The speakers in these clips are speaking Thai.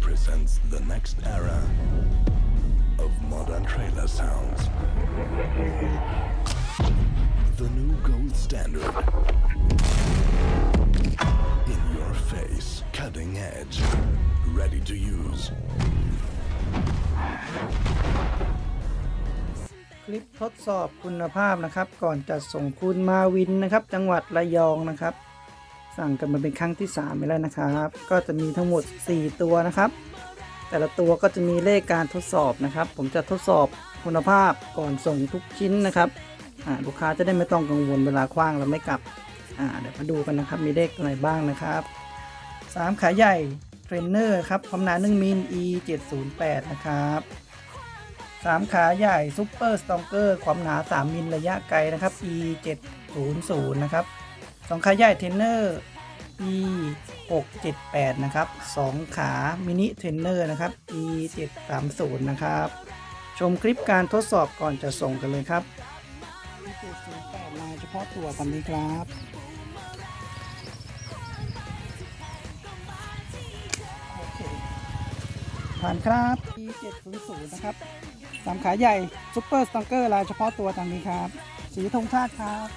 presents the next era of modern trailer sounds. The new gold standard. In your face, cutting edge, ready to use. คลิปทดสอบคุณภาพนะครับ ก่อนจะส่งคุณมาวินนะครับ จังหวัดระยองนะครับ สั่งกันมาเป็นครั้งที่3ไปแล้วนะครับ ก็จะมีทั้งหมด 4 ตัวนะครับ แต่ละตัวก็จะมีเลขการทดสอบนะครับ ผมจะทดสอบคุณภาพก่อนส่งทุกชิ้นนะครับอ่าลูกค้าจะได้ไม่ต้องกังวลเวลาคว้างแล้วไม่กลับอ่าเดี๋ยวมาดูกันนะครับ มีเลขอะไรบ้างนะครับ 3 ขาใหญ่เทรนเนอร์ครับความหนา1มิล E 708นะครับสามขาใหญ่ซูเปอร์สตองเกอร์ความหนา 3 มิลระยะไกลนะครับ E 7 0 0นะครับสองขาใหญ่เทรนเนอร์ E 6 7 8นะครับสองขามินิเทรนเนอร์นะครับ E 7 3 0นะครับ ชมคลิปการทดสอบก่อนจะส่งกันเลยครับ E 7 0 8มาเฉพาะตัวกันนี้ครับโอเคผ่านครับ E 7 0 0นะครับสามขาใหญ่ซุปเปอร์สตองเกอร์ลายเฉพาะตัวทางนี้ครับ สีธงชาติครับ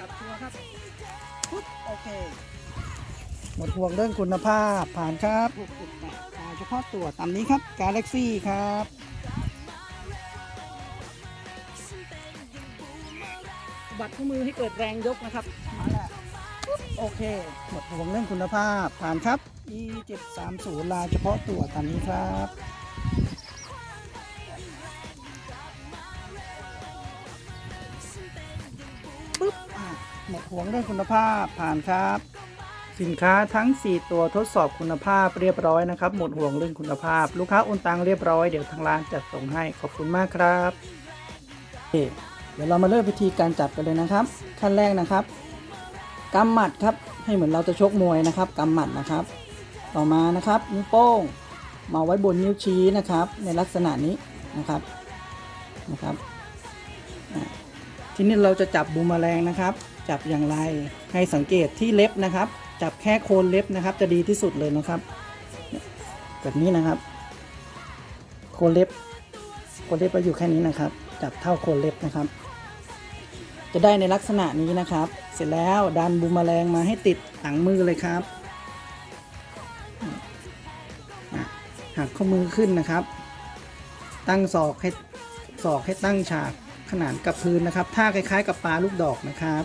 ลายทีกับตัวครับปุ๊บโอเค หมดห่วงเรื่องคุณภาพผ่านครับ6.8ลายเฉพาะตัวตามนี้ครับ Galaxy ครับบัตรข้อมือให้เกิดแรงยกนะครับมาแล้วโอเค หมดห่วงเรื่องคุณภาพผ่านครับ e 7 3 0 ลายเฉพาะตัวตามนี้ครับปึ๊บ ห่วงเรื่องคุณภาพผ่านครับ สินค้าทั้ง 4 ตัวทดสอบคุณภาพเรียบร้อยนะครับ หมดห่วงเรื่องคุณภาพ ลูกค้าโอนตังเรียบร้อยเดี๋ยวทางร้านจัดส่งให้ขอบคุณมากครับเดี๋ยวเรามาเริ่มวิธีการจับกันเลยนะครับ ขั้นแรกนะครับกำหมัดครับให้เหมือนเราจะชกมวยนะครับกำหมัดนะครับ ต่อมานะครับนิ้วโป้งมาไว้บนนิ้วชี้นะครับ ในลักษณะนี้นะครับนะครับทีนี้เราจะจับบูมแมลงนะครับ จับอย่างไรให้สังเกตที่เล็บนะครับ จับแค่โคนเล็บนะครับ จะดีที่สุดเลยนะครับ แบบนี้นะครับ โคนเล็บ โคนเล็บเราอยู่แค่นี้นะครับ จับเท่าโคนเล็บนะครับ จะได้ในลักษณะนี้นะครับ เสร็จแล้วดันบูมแมลงมาให้ติดหลังมือเลยครับหักข้อมือขึ้นนะครับ ตั้งศอกให้ศอกให้ตั้งฉากขนานกับพื้นนะครับท่าคล้ายๆ กับปลาลูกดอกนะครับ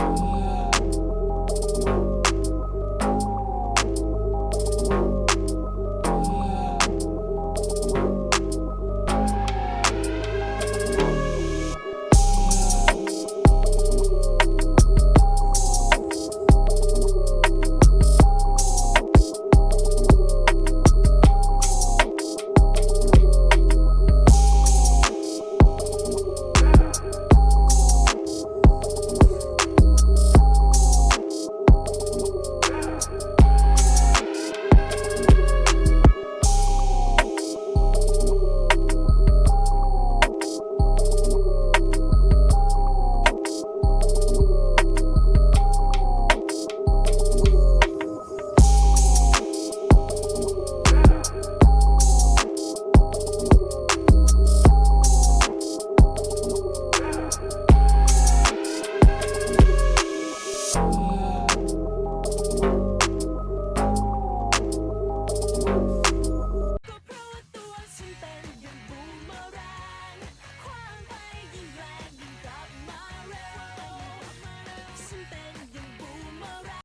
Oh.